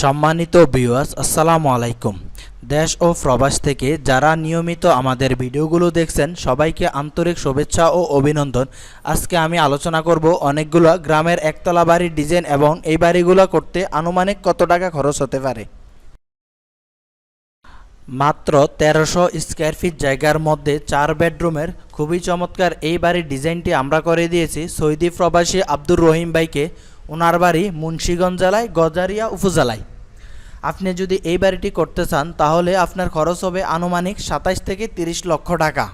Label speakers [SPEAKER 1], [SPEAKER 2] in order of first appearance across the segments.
[SPEAKER 1] সম্মানিত ভিউয়ার্স আসসালামু আলাইকুম। দেশ ও প্রবাস থেকে যারা নিয়মিত আমাদের ভিডিওগুলো দেখছেন, সবাইকে আন্তরিক শুভেচ্ছা ও অভিনন্দন। আজকে আমি আলোচনা করব অনেকগুলো গ্রামের একতলা বাড়ির ডিজাইন এবং এই বাড়িগুলো করতে আনুমানিক কত টাকা খরচ হতে পারে? মাত্র তেরোশো স্কোয়ার ফিট জায়গার মধ্যে চার বেডরুমের খুবই চমৎকার এই বাড়ির ডিজাইনটি আমরা করে দিয়েছি। সৌদি প্রবাসী আব্দুর রহিম ভাইকে ওনার বাড়ি মুন্সীগঞ্জ জেলায়, গজারিয়া উপজেলায়। আপনি যদি এই বাড়িটি করতে চান, তাহলে আপনার খরচ হবে আনুমানিক সাতাইশ থেকে তিরিশ লক্ষ টাকা।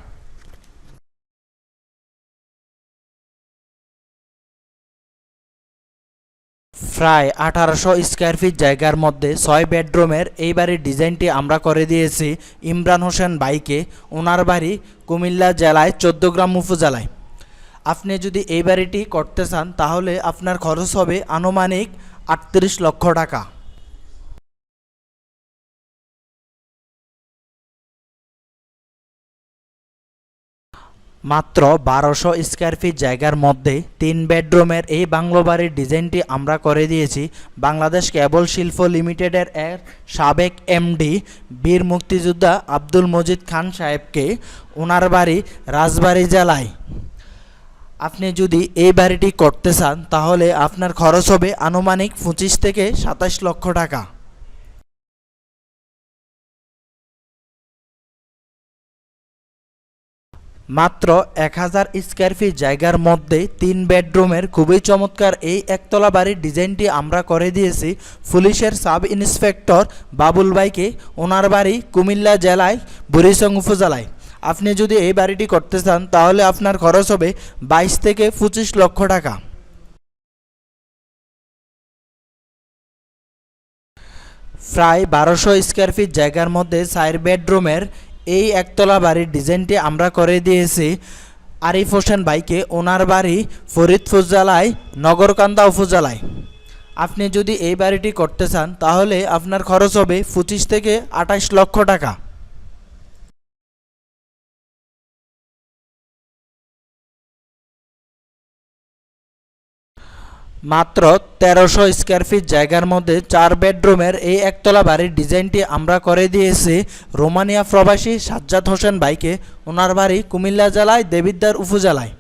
[SPEAKER 1] প্রায় আঠারোশো স্কোয়ার ফিট জায়গার মধ্যে ছয় বেডরুমের এই বাড়ির ডিজাইনটি আমরা করে দিয়েছি। ইমরান হোসেন বাইকে ওনার বাড়ি কুমিল্লা জেলায়, চোদ্দগ্রাম উপজেলায়। আপনি যদি এই বাড়িটি করতে চান, তাহলে আপনার খরচ হবে আনুমানিক আটত্রিশ লক্ষ টাকা। মাত্র বারোশো স্কোয়ার ফিট জায়গার মধ্যে তিন বেডরুমের এই বাংলো বাড়ির ডিজাইনটি আমরা করে দিয়েছি। বাংলাদেশ কেবল শিল্প লিমিটেডের এর সাবেক এমডি বীর মুক্তিযোদ্ধা আব্দুল মজিদ খান সাহেবকে ওনার বাড়ি রাজবাড়ী জেলায় আপনি যদি এই বাড়িটি করতে চান, তাহলে আপনার খরচ হবে আনুমানিক পঁচিশ থেকে সাতাশ লক্ষ টাকা। মাত্র এক হাজার স্কোয়ার ফিট জায়গার মধ্যে তিন বেডরুমের খুবই চমৎকার এই একতলা বাড়ির ডিজাইনটি আমরা করে দিয়েছি। পুলিশের সাব ইন্সপেক্টর বাবুল ভাইকে, ওনার বাড়ি কুমিল্লা জেলায় বুড়িসং উপজেলায়। আপনি যদি এই বাড়িটি করতে চান, তাহলে আপনার খরচ হবে বাইশ থেকে পঁচিশ লক্ষ টাকা। প্রায় বারোশো স্কোয়ার ফিট জায়গার মধ্যে চার বেডরুমের এই একতলা বাড়ির ডিজাইনটি আমরা করে দিয়েছি। আরিফ হোসেন ভাইকে ওনার বাড়ি ফরিদপুর জেলায়, নগরকান্দা উপজেলায়। আপনি যদি এই বাড়িটি করতে চান, তাহলে আপনার খরচ হবে পঁচিশ থেকে আঠাশ লক্ষ টাকা। মাত্র তেরোশো স্কোয়ার ফিট জায়গার মধ্যে চার বেডরুমের এই একতলা বাড়ির ডিজাইনটি আমরা করে দিয়েছি। রোমানিয়া প্রবাসী সাজ্জাদ হোসেন ভাইকে। ওনার বাড়ি কুমিল্লা জেলায় দেবিদ্দার উপজেলায়।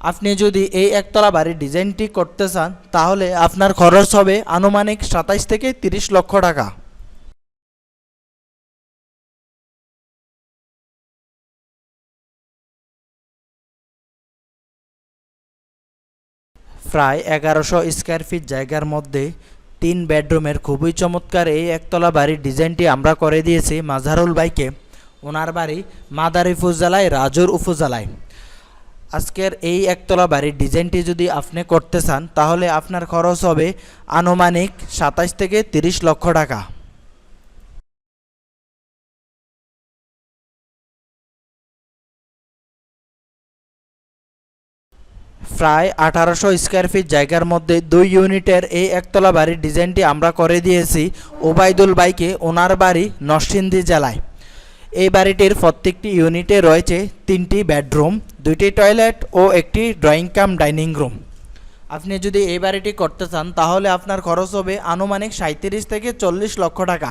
[SPEAKER 1] আপনি যদি এই একতলা বাড়ির ডিজাইনটি করতে চান, তাহলে আপনার খরচ হবে আনুমানিক সাতাইশ থেকে তিরিশ লক্ষ টাকা। প্রায় এগারোশো স্কোয়ার ফিট জায়গার মধ্যে তিন বেডরুমের খুবই চমৎকার এই একতলা বাড়ির ডিজাইনটি আমরা করে দিয়েছি মাঝারুল বাইকে ওনার বাড়ি মাদারীপুর জেলায়, রাজুর উপজেলায়। আজকের এই একতলা বাড়ির ডিজাইনটি যদি আপনি করতে চান, তাহলে আপনার খরচ হবে আনুমানিক সাতাশ থেকে তিরিশ লক্ষ টাকা। প্রায় আঠারোশো স্কোয়ার ফিট জায়গার মধ্যে দুই ইউনিটের এই একতলা বাড়ির ডিজাইনটি আমরা করে দিয়েছি ওবায়দুল বাইকে ওনার বাড়ি নরসিংদী জেলায়। এই বাড়িটির প্রত্যেকটি ইউনিটে রয়েছে তিনটি বেডরুম, দুইটি টয়লেট ও একটি ড্রয়িং কাম ডাইনিং রুম। আপনি যদি এই বাড়িটি করতে চান, তাহলে আপনার খরচ হবে আনুমানিক সাঁত্রিশ থেকে চল্লিশ লক্ষ টাকা।